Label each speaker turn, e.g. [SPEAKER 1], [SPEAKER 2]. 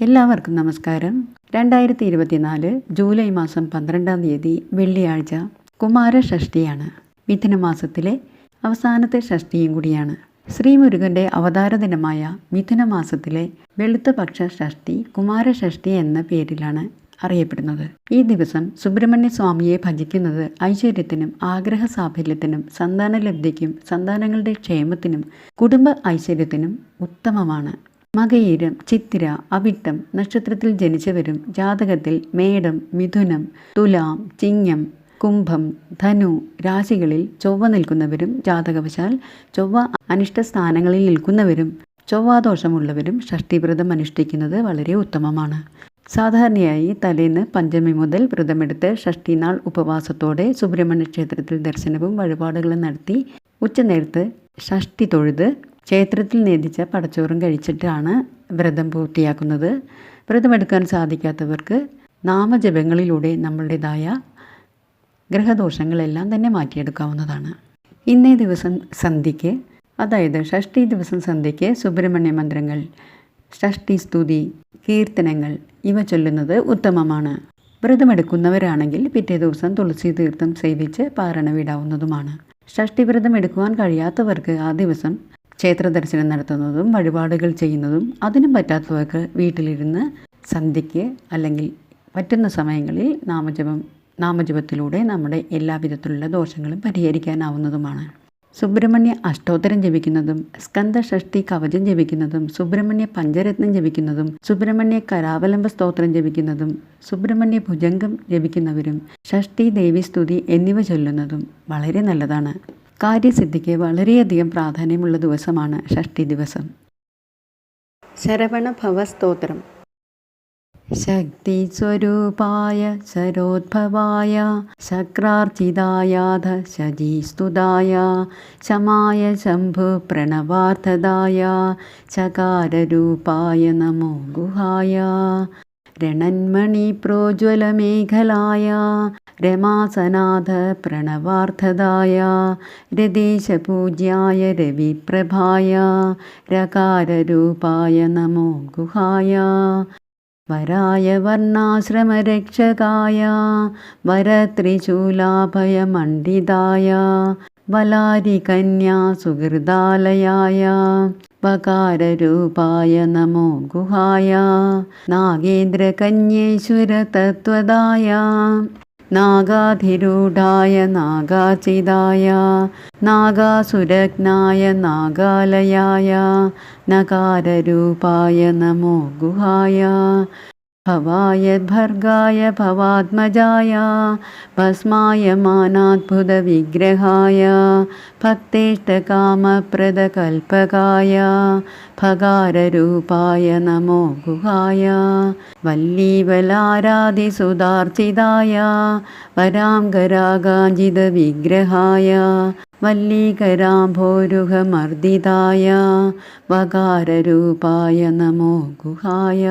[SPEAKER 1] എല്ലാവർക്കും നമസ്കാരം. രണ്ടായിരത്തി ഇരുപത്തിനാല് ജൂലൈ മാസം പന്ത്രണ്ടാം തീയതി വെള്ളിയാഴ്ച കുമാരഷഷ്ഠിയാണ് മിഥുന മാസത്തിലെ അവസാനത്തെ ഷഷ്ഠിയും കൂടിയാണ്. ശ്രീമുരുകന്റെ അവതാര ദിനമായ മിഥുന മാസത്തിലെ വെളുത്ത പക്ഷ ഷഷ്ഠി കുമാരഷഷ്ഠി എന്ന പേരിലാണ് അറിയപ്പെടുന്നത്. ഈ ദിവസം സുബ്രഹ്മണ്യ സ്വാമിയെ ഭജിക്കുന്നത് ഐശ്വര്യത്തിനും ആഗ്രഹ സാഫല്യത്തിനും സന്താനലബ്ധിക്കും സന്താനങ്ങളുടെ ക്ഷേമത്തിനും കുടുംബ ഐശ്വര്യത്തിനും ഉത്തമമാണ്. മകയിരം ചിത്തിര അവിട്ടം നക്ഷത്രത്തിൽ ജനിച്ചവരും ജാതകത്തിൽ മേടം മിഥുനം തുലാം ചിങ്ങം കുംഭം ധനു രാശികളിൽ ചൊവ്വ നിൽക്കുന്നവരും ജാതകവശാൽ ചൊവ്വ അനിഷ്ട സ്ഥാനങ്ങളിൽ നിൽക്കുന്നവരും ചൊവ്വാദോഷമുള്ളവരും ഷഷ്ടിവ്രതം അനുഷ്ഠിക്കുന്നത് വളരെ ഉത്തമമാണ്. സാധാരണയായി തലേന്ന് പഞ്ചമി മുതൽ വ്രതമെടുത്ത് ഷഷ്ടിനാൾ ഉപവാസത്തോടെ സുബ്രഹ്മണ്യ ക്ഷേത്രത്തിൽ ദർശനവും വഴിപാടുകളും നടത്തി ഉച്ചനേരത്ത് ഷഷ്ടി തൊഴുത് ക്ഷേത്രത്തിൽ നേദിച്ച പടച്ചോറും കഴിച്ചിട്ടാണ് വ്രതം പൂർത്തിയാക്കുന്നത്. വ്രതമെടുക്കാൻ സാധിക്കാത്തവർക്ക് നാമജപങ്ങളിലൂടെ നമ്മളുടേതായ ഗ്രഹദോഷങ്ങളെല്ലാം തന്നെ മാറ്റിയെടുക്കാവുന്നതാണ്. ഇന്നേ ദിവസം സന്ധ്യയ്ക്ക് അതായത് ഷഷ്ടി ദിവസം സന്ധ്യയ്ക്ക് സുബ്രഹ്മണ്യ മന്ത്രങ്ങൾ ഷഷ്ടി സ്തുതി കീർത്തനങ്ങൾ ഇവ ചൊല്ലുന്നത് ഉത്തമമാണ്. വ്രതമെടുക്കുന്നവരാണെങ്കിൽ പിറ്റേ ദിവസം തുളസി തീർത്ഥം സേവിച്ച് പാരണ വിടാവുന്നതുമാണ്. ഷഷ്ടി വ്രതം എടുക്കുവാൻ കഴിയാത്തവർക്ക് ആ ദിവസം ക്ഷേത്ര ദർശനം നടത്തുന്നതും വഴിപാടുകൾ ചെയ്യുന്നതും അതിനും പറ്റാത്തവർക്ക് വീട്ടിലിരുന്ന് സന്ധ്യയ്ക്ക് അല്ലെങ്കിൽ പറ്റുന്ന സമയങ്ങളിൽ നാമജപം നാമജപത്തിലൂടെ നമ്മുടെ എല്ലാവിധത്തിലുള്ള ദോഷങ്ങളും പരിഹരിക്കാനാവുന്നതുമാണ്. സുബ്രഹ്മണ്യ അഷ്ടോത്തരം ജപിക്കുന്നതും സ്കന്ദഷഷ്ടി കവചം ജപിക്കുന്നതും സുബ്രഹ്മണ്യ പഞ്ചരത്നം ജപിക്കുന്നതും സുബ്രഹ്മണ്യ കരാവലംബ സ്തോത്രം ജപിക്കുന്നതും സുബ്രഹ്മണ്യ ഭുജംഗം ജപിക്കുന്നവരും ഷഷ്ടി ദേവീസ്തുതി എന്നിവ ചൊല്ലുന്നതും വളരെ നല്ലതാണ്. കാര്യസിദ്ധിക്ക് വളരെയധികം പ്രാധാന്യമുള്ള ദിവസമാണ് ഷഷ്ടി ദിവസം. ശരവണ ഭവസ്തോത്രം ശക്തി സ്വരൂപായ ശരോദ്ഭവായ ശക്രാർച്ചിതായാധ ശജീസ്തുതായ ശമായ ശംഭു പ്രണവാർത്ഥതായ ചകാരൂപായ നമോ ഗുഹായ. രണന്മണി പ്രോജ്വലമേഖലായ രമാസനാഥ പ്രണവാർത്ഥദായ രതീശപൂജ്യായ രവിപ്രഭായ രകാരൂപായ നമോ ഗുഹായ വരായ വർണാശ്രമരക്ഷകായ വരത്രിശൂലാഭയമണ്ഡിതായ വലാരികന്യാസുഹൃദാലയായ വകാരൂപായ നമോ ഗുഹായ നാഗേന്ദ്രകന്യേശ്വര തത്വദായ നാഗാധിരൂഢായ നാഗാചിതായ നാഗാസുരഗ്നായ നാഗാലയായ നകാരൂപായ നമോ ഗുഹായ. ഭവായദ്ഭർഗായ ഭവാത്മജായ ഭസ്മായമാനാദ്ഭുതവിഗ്രഹായ ഭക്തേഷ്ടകാമപ്രദകൽപകായ ഭകാരൂപായ നമോ ഗുഹായ വല്ലീവലാരാധിസുതാർച്ചിതായ വരാംഗരാഗാഞ്ചിതവിഗ്രഹായ വല്ലീകരാംഭോരുഹമർദിതായ വകാരൂപായ നമോ ഗുഹായ.